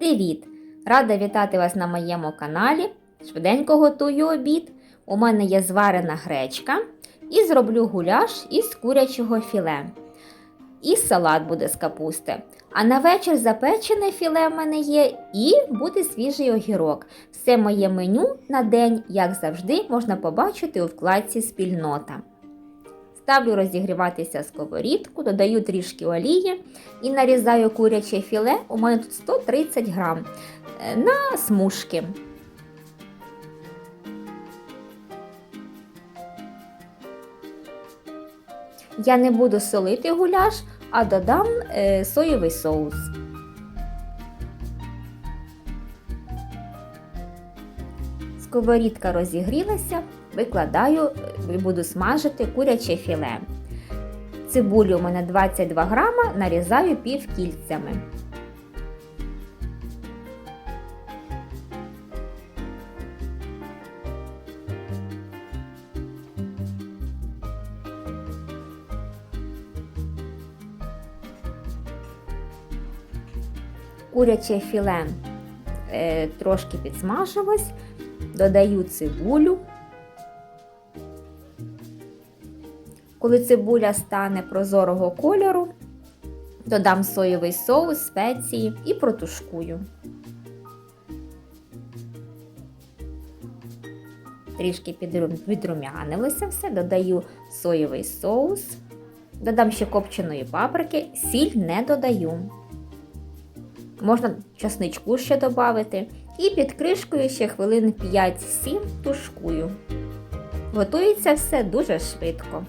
Привіт! Рада вітати вас на моєму каналі. Швиденько готую обід. У мене є зварена гречка і зроблю гуляш із курячого філе. І салат буде з капусти. А на вечір запечене філе в мене є і буде свіжий огірок. Все моє меню на день, як завжди, можна побачити у вкладці Спільнота. Ставлю розігріватися сковорідку, додаю трішки олії і нарізаю куряче філе. У мене тут 130 грам е, на смужки. Я не буду солити гуляш, а додам е, соєвий соус. Сковорідка розігрілася, викладаю і буду смажити куряче філе. Цибулю у мене 22 грама, нарізаю півкільцями. Куряче філе е, трошки підсмажилось, додаю цибулю. Коли цибуля стане прозорого кольору, додам соєвий соус, спеції і протушкую. Трішки підру- підрумянилося все, додаю соєвий соус, додам ще копченої паприки, сіль не додаю. Можна часничку ще додати. І під кришкою ще хвилин 5-7 тушкую. Готується все дуже швидко.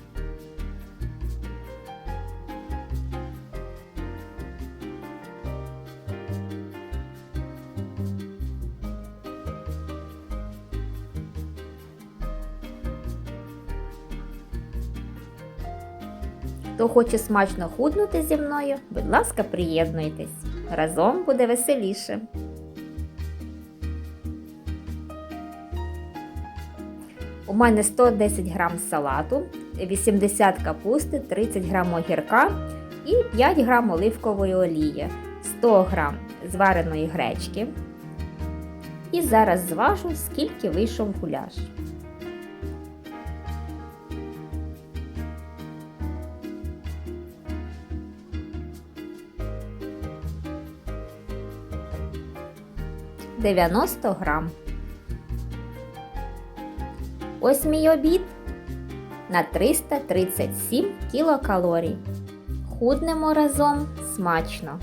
Хто хоче смачно худнути зі мною, будь ласка, приєднуйтесь. Разом буде веселіше. У мене 110 грам салату, 80 капусти, 30 грам огірка і 5 грам оливкової олії, 100 грам звареної гречки. І зараз зважу, скільки вийшов гуляш. – 90 грам. Ось мій обід на 337 кілокалорій. Худнемо разом смачно.